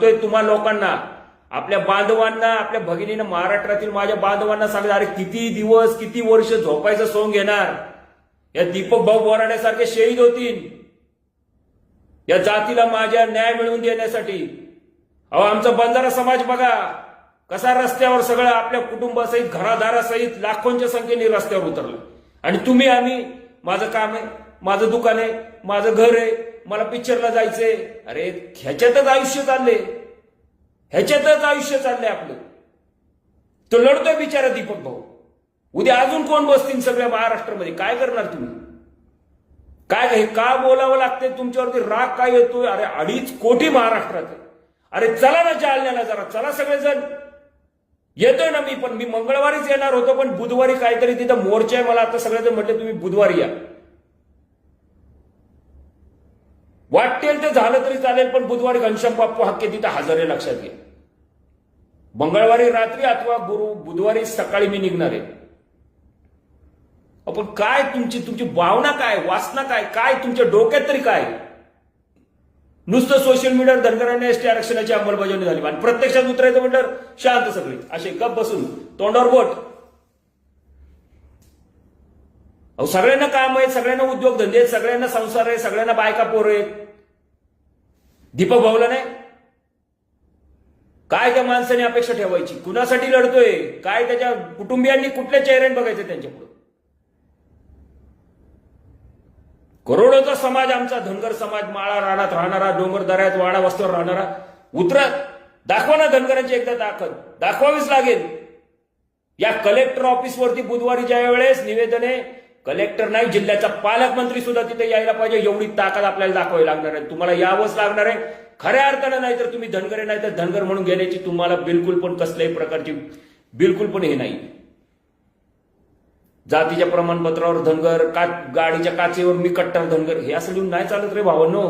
सांगतोय तुम्हा लोकांना. आपल्या बांधवांना आपल्या भगिनीनं महाराष्ट्रातील माझ्या बांधवांना सांगितलं अरे किती दिवस किती वर्ष झोपायचं सोंग घेणार? या दीपक भाऊ बोराड्यासारखे शहीद होतील. या जातीला माझ्या न्याय मिळवून देण्यासाठी. अहो आमचा बंजारा समाज बघा. कसा रस्त्यावर सगळं आपल्या कुटुंबासहित घरादारासहित लाखोंच्या संख्येने रस्त्यावर उतरलं. आणि तुम्ही आम्ही माझं काम आहे माझं दुकान आहे माझं घर आहे मला पिक्चरला जायचंय. अरे ह्याच्यातच आयुष्य चालले ह्याच्यातच आयुष्य चाललंय आपलं. तो लढतोय बिचारा दीपक भाऊ. उद्या अजून कोण बसतील सगळ्या महाराष्ट्रामध्ये? काय करणार तुम्ही? काय हे का बोलावं लागते तुमच्यावरती राग काय येतोय? अरे अडीच कोटी महाराष्ट्रात अरे चला ना जालन्याला जरा. चला सगळेजण. येतोय ना मी पण मी मंगळवारीच येणार होतो पण बुधवारी काहीतरी तिथं मोर्चा आहे. मला आता सगळेजण म्हटले तुम्ही बुधवारी या. वाटेल ते झालं तरी चालेल पण बुधवारी घनश्याम बाप्पू हक्के तिथं हजर आहे लक्षात घ्या मंगळवारी रात्री अथवा गुरु बुधवारी सकाळी मी निघणार आहे. आपण काय तुमची तुमची भावना काय वासना काय काय तुमच्या डोक्यात तरी काय? नुसतं सोशल मीडियावर धनगरांनी एसटी आरक्षणाची अंमलबजावणी झाली. आणि प्रत्यक्षात उतरायचं म्हटलं शांत सगळी. असे गप बसून तोंडावर बोट अहो सगळ्यांना काम आहे सगळ्यांना उद्योगधंदे आहेत सगळ्यांना संसार आहे सगळ्यांना बायका पोर आहेत. दीपक भाऊला नाही? काय त्या माणसाने अपेक्षा ठेवायची? कुणासाठी लढतोय? काय त्याच्या कुटुंबियांनी कुठल्या चेहऱ्याने बघायचं त्यांच्या पुढे करोडोचा समाज आमचा धनगर समाज माळा रानात राहणारा डोंगर दऱ्यात वाडा वस्त्यावर राहणारा उतरा. दाखवा ना धनगरांची एकदा दाखल. दाखवावीच लागेल. या कलेक्टर ऑफिसवरती बुधवारी ज्या वेळेस निवेदने कलेक्टर नाही जिल्ह्याचा पालकमंत्री सुद्धा तिथे यायला पाहिजे. एवढी ताकद आपल्याला दाखवावी लागणार आहे. तुम्हाला यावंच लागणार आहे. खऱ्या अर्थानं नाही तर तुम्ही धनगरे नाही तर धनगर म्हणून घेण्याची तुम्हाला बिलकुल पण कसल्याही प्रकारची बिलकुल पण हे नाही. जातीच्या प्रमाणपत्रावर धनगर का गाडीच्या काचेवर मी कट्टर धनगर हे असं लिहून नाही चालत रे भावांनो.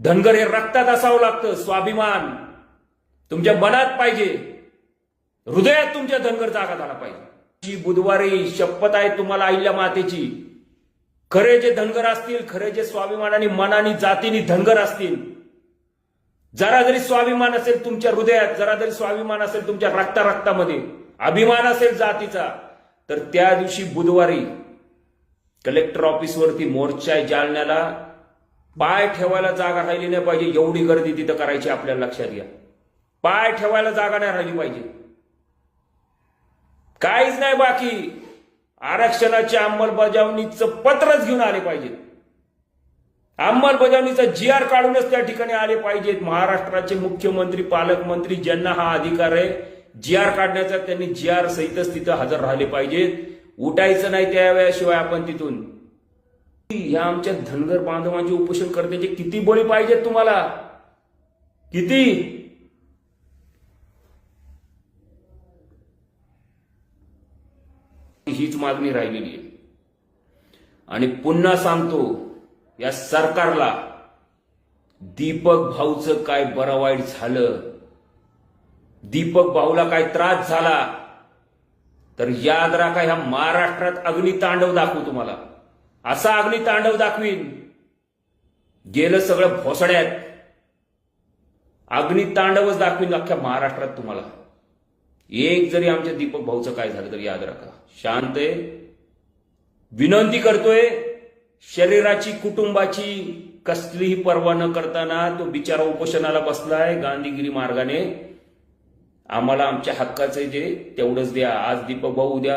धनगर हे रक्तात असावं लागतं स्वाभिमान. तुमच्या मनात पाहिजे. हृदयात तुमच्या धनगर जागा झाला पाहिजे. बुधवारी शपथ आहे तुम्हाला अहिल्या मातेची. खरे जे धनगर असतील खरे जे स्वाभिमानाने मनाने जातीने धनगर असतील. जरा जरी स्वाभिमान असेल तुमच्या हृदयात जरा जरी स्वाभिमान असेल तुमच्या रक्ता रक्तामध्ये अभिमान असेल जातीचा तर त्या दिवशी बुधवारी कलेक्टर ऑफिसवरती मोर्चा आहे जालन्याला. पाय ठेवायला जागा राहिली नाही पाहिजे एवढी गर्दी तिथं करायची आपल्याला लक्षात घ्या. पाय ठेवायला जागा नाही राहिली पाहिजे. काहीच नाही बाकी. आरक्षणाच्या अंमलबजावणीचं पत्रच घेऊन आले पाहिजेत. अंमलबजावणीचा जी आर काढूनच त्या ठिकाणी आले पाहिजेत. महाराष्ट्राचे मुख्यमंत्री पालकमंत्री ज्यांना हा अधिकार आहे जी आर काढण्याचा त्यांनी जी आर सहितच तिथं हजर राहिले पाहिजेत. उठायचं नाही त्यावेळेशिवाय आपण तिथून. ह्या आमच्या धनगर बांधवांचे उपोषण करण्याचे किती बळी पाहिजेत तुम्हाला? किती? हीच मागणी राहिलेली आहे. आणि पुन्हा सांगतो या सरकारला दीपक भाऊचं काय बरं वाईट झालं दीपक भाऊला काय त्रास झाला तर याद राखा ह्या महाराष्ट्रात अग्नितांडव दाखवू तुम्हाला. असा अग्नितांडव दाखवीन. गेलं सगळं भोसड्यात. अग्नितांडवच दाखवीन अख्ख्या महाराष्ट्रात तुम्हाला. एक जरी आमच्या दीपक भाऊचं काय झालं तर याद राखा. शांत आहे. विनंती करतोय शरीराची कुटुंबाची कसलीही पर्वा न करताना तो बिचारा उपोषणाला बसलाय गांधीगिरी मार्गाने. आम्हाला आमच्या हक्काचे जे तेवढंच द्या. आज दीपक भाऊ उद्या